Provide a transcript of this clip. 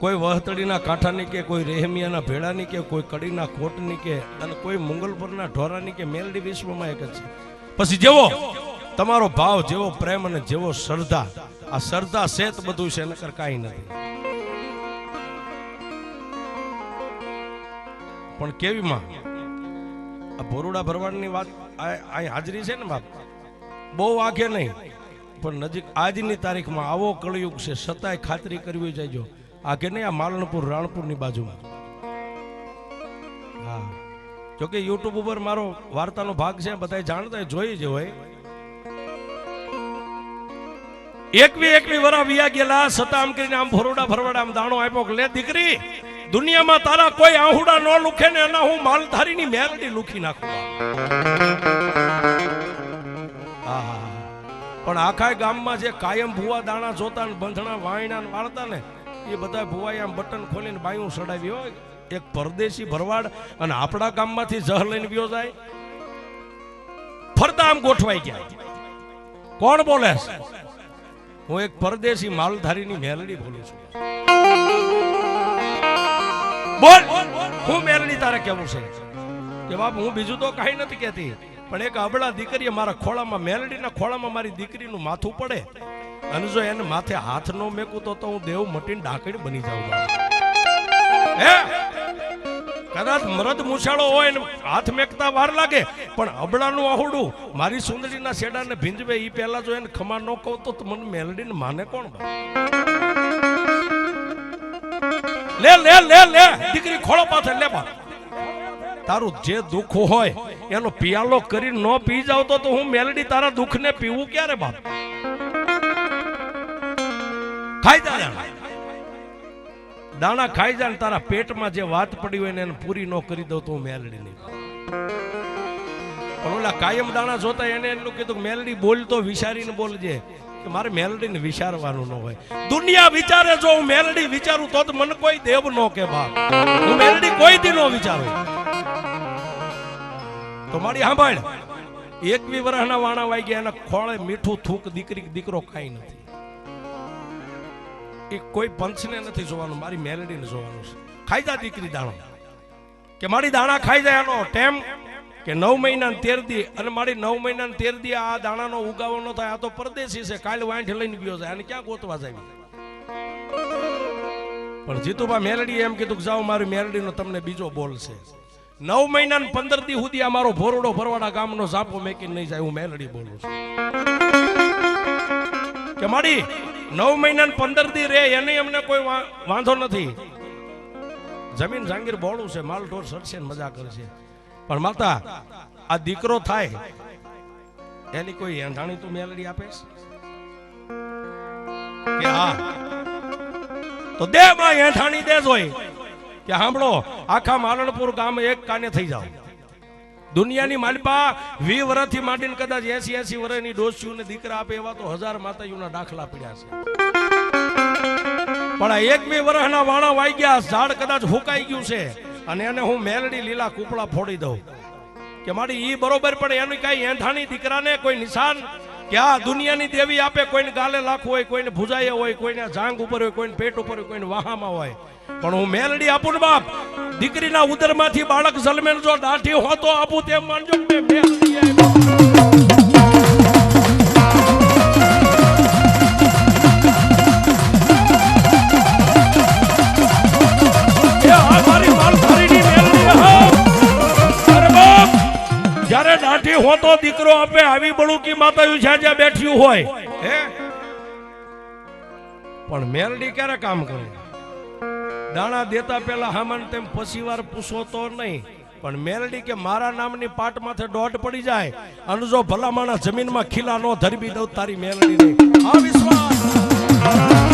કોઈ વહતડીના કાંઠાની કે કોઈ રેહમિયાના ભેળાની કે કોઈ કડીના કોટની કે અને કોઈ મુંગલપુરના ઢોરાની કે મેલડી વિશ્વમાં એક જ છે. પછી જેવો તમારો ભાવ, જેવો પ્રેમ અને જેવો શ્રદ્ધા, આ શ્રદ્ધા સેત બધું છે નકર કાંઈ નથી. પણ કેવી માં? આ બોરુડા ભરવાડની વાત અહીં હાજરી છે ને બાપ? બહુ આંખે નહીં. પણ નજીક આજની તારીખમાં આવો કળયુગ છે સતાય ખાતરી કરવી જજો કે નહીં, આ માલણપુર, રાણપુરની બાજુમાં. હા. જોકે યુટ્યુબ ઉપર મારો વાર્તાનો ભાગ છે બધા જાણતા જોઈ જ હોય. એકવી એકવી વરા વિયા ગયેલા છતાં આમ કરીને આમ ફરોડા ફરવાડા આમ દાણો આપ્યો લે દીકરી, દુનિયામાં તારા કોઈ આહુડા ન લુખે ને એના હું માલધારીની મેલડી લુખી નાખું. પણ આખા ગામમાં જે કાયમ ભૂવા દાણા જોતા ને બંધણા વાયણા ને વાળતા ને એ બધા ભુવાઈ આમ બટન ખોલીને બાયું સડાવી હોય. એક પરદેશી ભરવાડ અને આપણા ગામમાંથી જહ લઈને વ્યો જાય. ફરતા આમ ગોઠવાઈ ગયા. કોણ બોલે હું એક પરદેશી માલધારીની મેલડી બોલું છું. બોલ! હું મેલડી તારે કેવું છે? કે બાપ, હું બીજું તો કાંઈ નથી કહેતી. પણ એક અબળા દીકરીએ મારા ખોળામાં, મેલડીના ખોળામાં મારી દીકરીનું માથું પડે. અને જો એને માથે હાથ નો મેકું તો હું દેવ મટીને ડાકડી બની જાઉં કદાચ મરદ મૂછાળો હોય ને હાથ મેકતા વાર લાગે, પણ અબળાનું આહુડું મારી સુંદરીના શેડાને ભીંજવે એ પહેલા જો એને ખમા ન કહું તો મને મેલડીને માને કોણ લે લે લે લે, દીકરી ખોળો પાછળ લે પા તારું જે દુઃખ હોય એનો પિયાલો કરી ન પી જાવ તો હું મેલડી તારા દુઃખને પીવું ક્યારે બાપ? ખાઈ દાણા. દાણા ખાઈ જાય ને તારા પેટમાં જે વાત પડી હોય ને એને પૂરી ન કરી દઉં તો મેલડી નહીં પણ ઓલા કાયમ દાણા જોતા એને એટલું કીધું મેલડી બોલ તો વિચારીને બોલજે કે મારે મેલડીને વિચારવાનું ન હોય. દુનિયા વિચારે જો હું મેલડી વિચારું તો મને કોઈ દેવ ન કે બાપ. હું મેલડી કોઈ દી ન વિચારું. તો મારી સાંભળ એકવી વર્ષના વાણા વાઈ ગયા એના ખોળે મીઠું થૂક દીકરી દીકરો ખાઈ નથી. એ કોઈ પંચને નથી જોવાનું, મારી મેલડીને જોવાનું છે. ખાઈ જા દીકરી દાણો. કે મારી દાણા ખાઈ જાય એનો ટેમ કે નવ મહિના તેર દી, અને મારી નવ મહિના તેર દી આ દાણાનો ઉગાવો ન થાય, આ તો પરદેશી છે, કાલ વાંઠ લઈને ગયો છે અને ક્યાં ગોતવા જાય? પણ જીતુભા મેલડી એમ કીધું કે જાઓ, મારી મેલડીનો તમને બીજો બોલ છે. નવ મહિના ને પંદર દી સુધી આ મારો ભોરડો ભરવાડા ગામનો ઝાપો મેકીને નહીં જાય, હું મેલડી બોલું છું. કે માડી નવ મહિના પંદર દી રે એને અમને કોઈ વાંધો નથી. જમીન જાંગીર બોળું છે, માલ ઢોર સરશે મજા કરશે. પણ માતા આ દીકરો થાય, એની કોઈ એંધાણી તું મેલડી આપે કે હા. તો દે માં એંધાણી દે જોઈ કે સાંભળો, આખા માલણપુર ગામ એક કાને થઈ જાવ દુનિયાની માલપા વી વર્ષથી માંડીને કદાચ એસી એસી વર્ષની ડોસીઓને દીકરા આપે એવા તો હજાર માતાજીઓના દાખલા પડ્યા છે. પણ આ એક બે વર્ષના વાણા વાઈ ગયા, ઝાડ કદાચ હુકાઈ ગયું છે અને એને હું મેલડી લીલા કૂપડા ફોડી દઉં. કે મારી ઈ બરોબર, પણ એની કઈ એંધાણી દીકરાને કોઈ નિશાન કે આ દુનિયાની દેવી આપે કોઈને ગાલે લાખું હોય, કોઈને ભુજાએ હોય, કોઈને જાંગ ઉપર હોય, કોઈને પેટ ઉપર હોય, કોઈને વાહામાં હોય. પણ હું મેલડી આપું ને બાપ દીકરીના ઉદરમાંથી બાળક જન્મે જો દાઢી હોતો આપું તેમ માનજો હા. હોતો દીકરો આપે આવી બળુકી માતાયું છે જ્યાં બેઠ્યું હોય. પણ મેલડી ક્યારે કામ કરે? દાણા દેતા પેલા હામાન તેમ પછી વાર પૂછો તો નહીં. પણ મેલડી કે મારા નામની પાટ માથે દોઢ પડી જાય. અને જો ભલા માણસ જમીનમાં ખીલા નો ધરબી દઉં તારી મેલડી આ વિશ્વાસ!